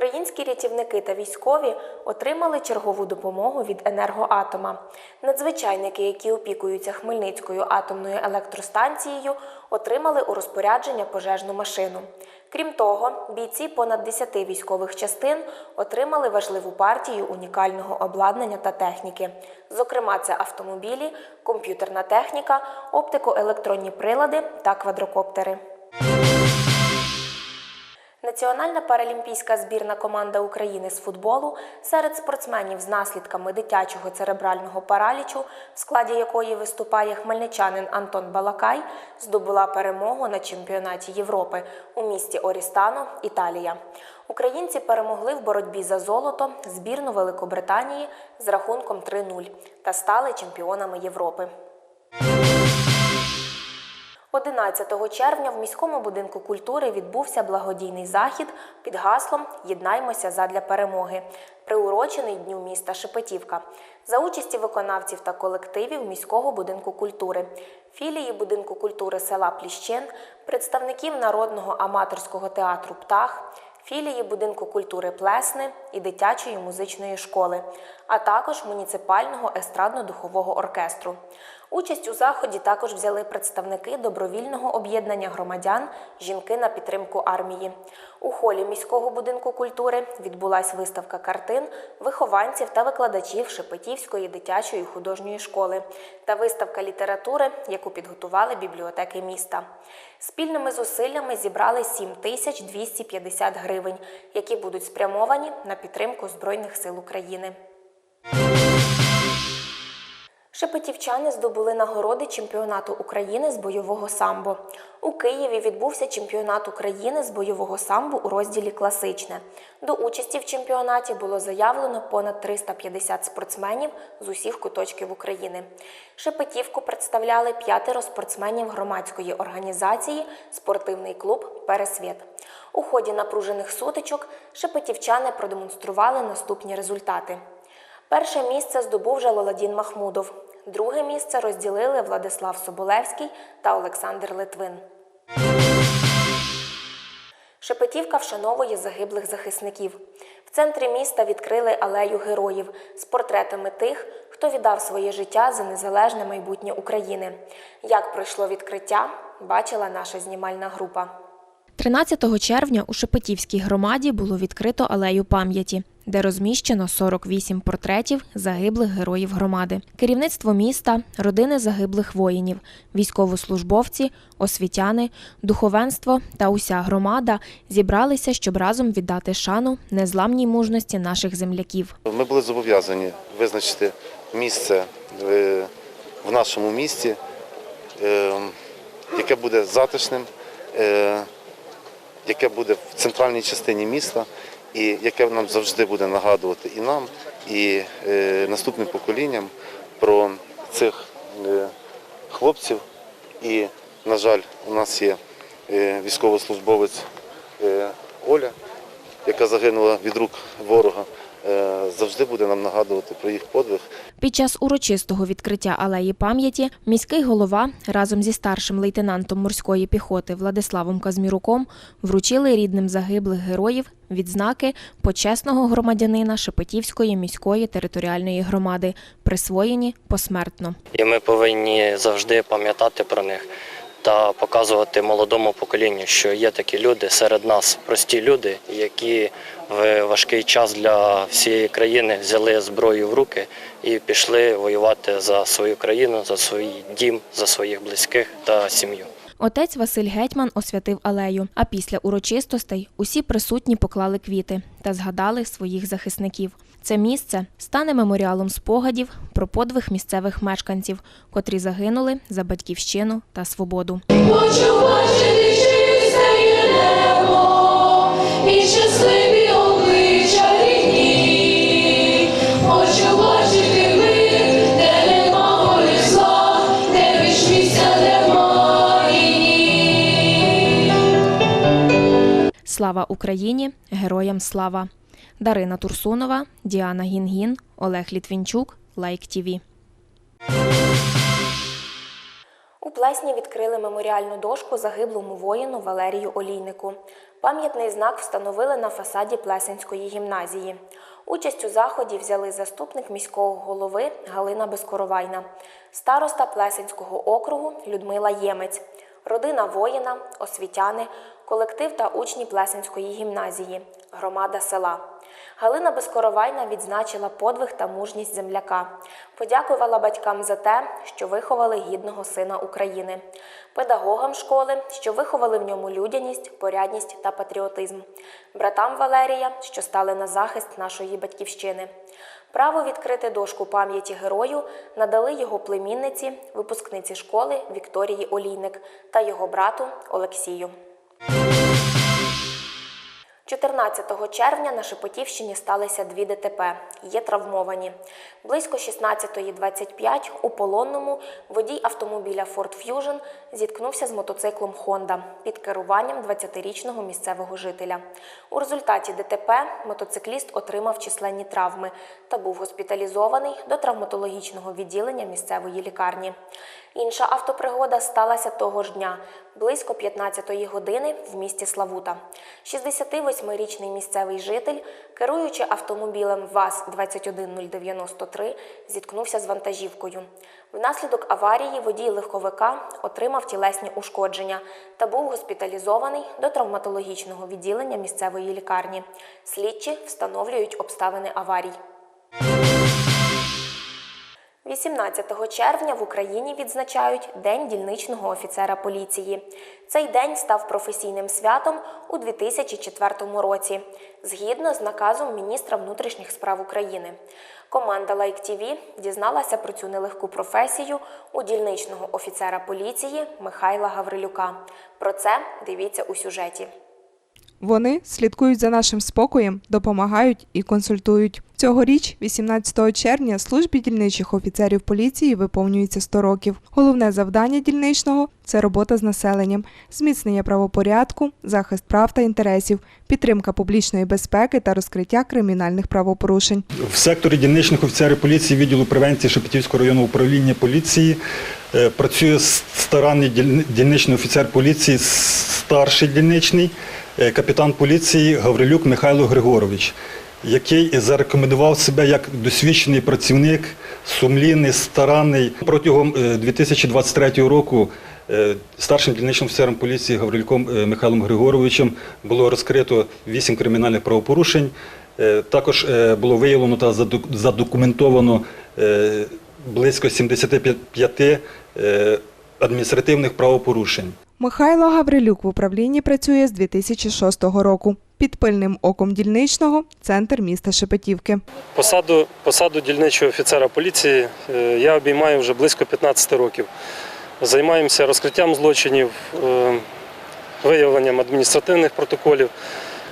Українські рятівники та військові отримали чергову допомогу від енергоатома. Надзвичайники, які опікуються Хмельницькою атомною електростанцією, отримали у розпорядження пожежну машину. Крім того, бійці понад 10 військових частин отримали важливу партію унікального обладнання та техніки. Зокрема, це автомобілі, комп'ютерна техніка, оптико-електронні прилади та квадрокоптери. Національна паралімпійська збірна команда України з футболу серед спортсменів з наслідками дитячого церебрального паралічу, в складі якої виступає хмельничанин Антон Балакай, здобула перемогу на чемпіонаті Європи у місті Орістано, Італія. Українці перемогли в боротьбі за золото збірну Великобританії з рахунком 3-0 та стали чемпіонами Європи. 11 червня в міському будинку культури відбувся благодійний захід під гаслом Єднаймося задля перемоги, приурочений Дню міста Шепетівка, за участі виконавців та колективів міського будинку культури, філії будинку культури села Пліщин, представників народного аматорського театру Птах. Філії будинку культури Плесни і дитячої музичної школи, а також муніципального естрадно-духового оркестру. Участь у заході також взяли представники добровільного об'єднання громадян Жінки на підтримку армії. У холі міського будинку культури відбулась виставка картин вихованців та викладачів Шепетівської дитячої художньої школи та виставка літератури, яку підготували бібліотеки міста. Спільними зусиллями зібрали 7 тисяч 250 гривень, які будуть спрямовані на підтримку Збройних сил України. Шепетівчани здобули нагороди чемпіонату України з бойового самбо. У Києві відбувся чемпіонат України з бойового самбо у розділі Класичне. До участі в чемпіонаті було заявлено понад 350 спортсменів з усіх куточків України. Шепетівку представляли п'ятеро спортсменів громадської організації Спортивний клуб Пересвіт. У ході напружених сутичок шепетівчани продемонстрували наступні результати. Перше місце здобув Жалоладін Махмудов. Друге місце розділили Владислав Соболевський та Олександр Литвин. Шепетівка вшановує загиблих захисників. В центрі міста відкрили алею героїв з портретами тих, хто віддав своє життя за незалежне майбутнє України. Як пройшло відкриття, бачила наша знімальна група. 13 червня у Шепетівській громаді було відкрито алею пам'яті, де розміщено 48 портретів загиблих героїв громади. Керівництво міста, родини загиблих воїнів, військовослужбовці, освітяни, духовенство та уся громада зібралися, щоб разом віддати шану незламній мужності наших земляків. Ми були зобов'язані визначити місце е, в нашому місті, е, яке буде затишним, е, яке буде в центральній частині міста, і яке нам завжди буде нагадувати і нам, і е, наступним поколінням про цих е, хлопців. І, на жаль, у нас є е, військовослужбовець е, Оля, яка загинула від рук ворога, завжди буде нам нагадувати про їх подвиг. Під час урочистого відкриття алеї пам'яті міський голова разом зі старшим лейтенантом морської піхоти Владиславом Казміруком вручили рідним загиблих героїв відзнаки почесного громадянина Шепетівської міської територіальної громади, присвоєні посмертно. І ми повинні завжди пам'ятати про них та показувати молодому поколінню, що є такі люди серед нас, прості люди, які в важкий час для всієї країни взяли зброю в руки і пішли воювати за свою країну, за свій дім, за своїх близьких та сім'ю. Отець Василь Гетьман освятив алею. А після урочистостей усі присутні поклали квіти та згадали своїх захисників. Це місце стане меморіалом спогадів про подвиг місцевих мешканців, котрі загинули за батьківщину та свободу. Хочу бачити чисте небо і щасливі Слава Україні! Героям слава! Дарина Турсунова, Діана Гінгін, Олег Літвінчук, Лайк ТІВІ. У Плесні відкрили меморіальну дошку загиблому воїну Валерію Олійнику. Пам'ятний знак встановили на фасаді Плесенської гімназії. Участь у заході взяли заступник міського голови Галина Безкоровайна, староста Плесенського округу Людмила Ємець, родина воїна, освітяни, колектив та учні Плесенської гімназії, громада села. Галина Безкоровайна відзначила подвиг та мужність земляка. Подякувала батькам за те, що виховали гідного сина України, педагогам школи, що виховали в ньому людяність, порядність та патріотизм, братам Валерія, що стали на захист нашої батьківщини. Право відкрити дошку пам'яті герою надали його племінниці, випускниці школи Вікторії Олійник та його брату Олексію. 14 червня на Шепетівщині сталися дві ДТП. Є травмовані. Близько 16.25 у Полонному водій автомобіля Ford Fusion зіткнувся з мотоциклом Honda під керуванням 20-річного місцевого жителя. У результаті ДТП мотоцикліст отримав численні травми та був госпіталізований до травматологічного відділення місцевої лікарні. Інша автопригода сталася того ж дня, близько 15-ї години в місті Славута. 68-річний місцевий житель, керуючи автомобілем ВАЗ-21093, зіткнувся з вантажівкою. Внаслідок аварії водій легковика отримав тілесні ушкодження та був госпіталізований до травматологічного відділення місцевої лікарні. Слідчі встановлюють обставини аварій. 18 червня в Україні відзначають День дільничного офіцера поліції. Цей день став професійним святом у 2004 році, згідно з наказом міністра внутрішніх справ України. Команда Лайк ТІВІ дізналася про цю нелегку професію у дільничного офіцера поліції Михайла Гаврилюка. Про це дивіться у сюжеті. Вони слідкують за нашим спокоєм, допомагають і консультують. Цьогоріч, 18 червня, службі дільничих офіцерів поліції виповнюється 100 років. Головне завдання дільничного це робота з населенням, зміцнення правопорядку, захист прав та інтересів, підтримка публічної безпеки та розкриття кримінальних правопорушень. В секторі дільничних офіцерів поліції відділу превенції Шепетівського районного управління поліції працює старанний дільничний офіцер поліції, старший дільничний е, капітан поліції Гаврилюк Михайло Григорович, який зарекомендував себе як досвідчений працівник, сумлінний, старанний. Протягом е, 2023 року е, старшим дільничним офіцером поліції Гаврилюком е, Михайлом Григоровичем було розкрито вісім кримінальних правопорушень. Е, Також е, було виявлено та задокументовано е, близько 75 е, адміністративних правопорушень. Михайло Гаврилюк в управлінні працює з 2006 року. Під пильним оком дільничного центр міста Шепетівки. Посаду, посаду дільничого офіцера поліції е, я обіймаю вже близько 15 років. Займаємося розкриттям злочинів, е, виявленням адміністративних протоколів,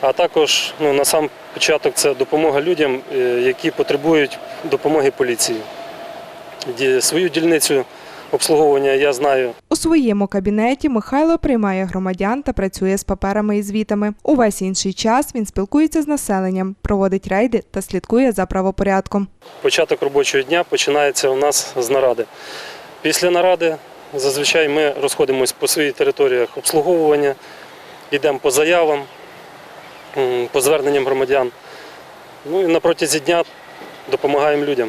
а також ну, на сам початок це допомога людям, е, які потребують допомоги поліції. Свою дільницю обслуговування я знаю У своєму кабінеті Михайло приймає громадян та працює з паперами і звітами. Увесь інший час він спілкується з населенням, проводить рейди та слідкує за правопорядком. Початок робочого дня починається у нас з наради. Після наради зазвичай ми розходимось по своїх територіях обслуговування, йдемо по заявам, по зверненням громадян. Ну і на протязі дня допомагаємо людям.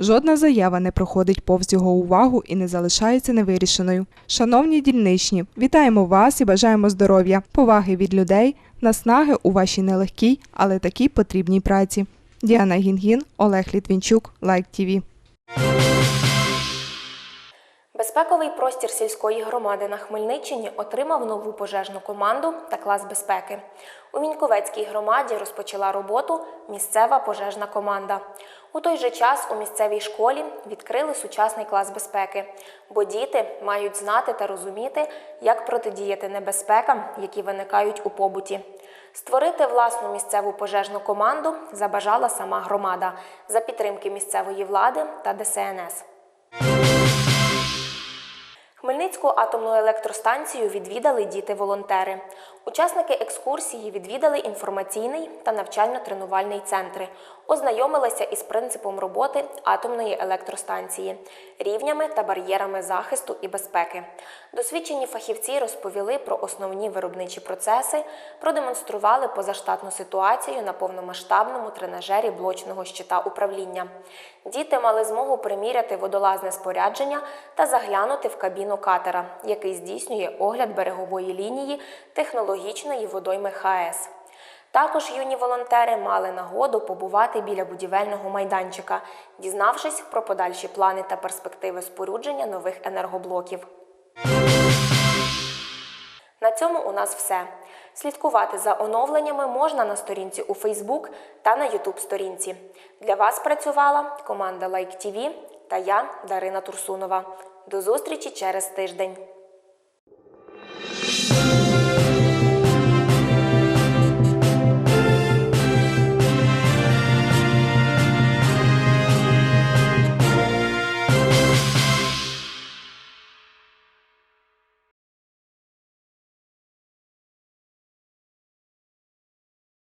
Жодна заява не проходить повз його увагу і не залишається невирішеною. Шановні дільничні, вітаємо вас і бажаємо здоров'я, поваги від людей, наснаги у вашій нелегкій, але такій потрібній праці. Діана Гінгін, Олег Літвінчук, Лайк ТІВІ. Безпековий простір сільської громади на Хмельниччині отримав нову пожежну команду та клас безпеки. У Міньковецькій громаді розпочала роботу місцева пожежна команда. У той же час у місцевій школі відкрили сучасний клас безпеки, бо діти мають знати та розуміти, як протидіяти небезпекам, які виникають у побуті. Створити власну місцеву пожежну команду забажала сама громада за підтримки місцевої влади та ДСНС. Хмельницьку атомну електростанцію відвідали діти-волонтери. Учасники екскурсії відвідали інформаційний та навчально-тренувальний центри, ознайомилися із принципом роботи атомної електростанції, рівнями та бар'єрами захисту і безпеки. Досвідчені фахівці розповіли про основні виробничі процеси, продемонстрували позаштатну ситуацію на повномасштабному тренажері блочного щита управління. Діти мали змогу приміряти водолазне спорядження та заглянути в кабіну катера, який здійснює огляд берегової лінії технологічної водойми ХАЕС. Також юні волонтери мали нагоду побувати біля будівельного майданчика, дізнавшись про подальші плани та перспективи спорудження нових енергоблоків. На цьому у нас все. Слідкувати за оновленнями можна на сторінці у Facebook та на YouTube сторінці. Для вас працювала команда Like TV та я, Дарина Турсунова. До зустрічі через тиждень.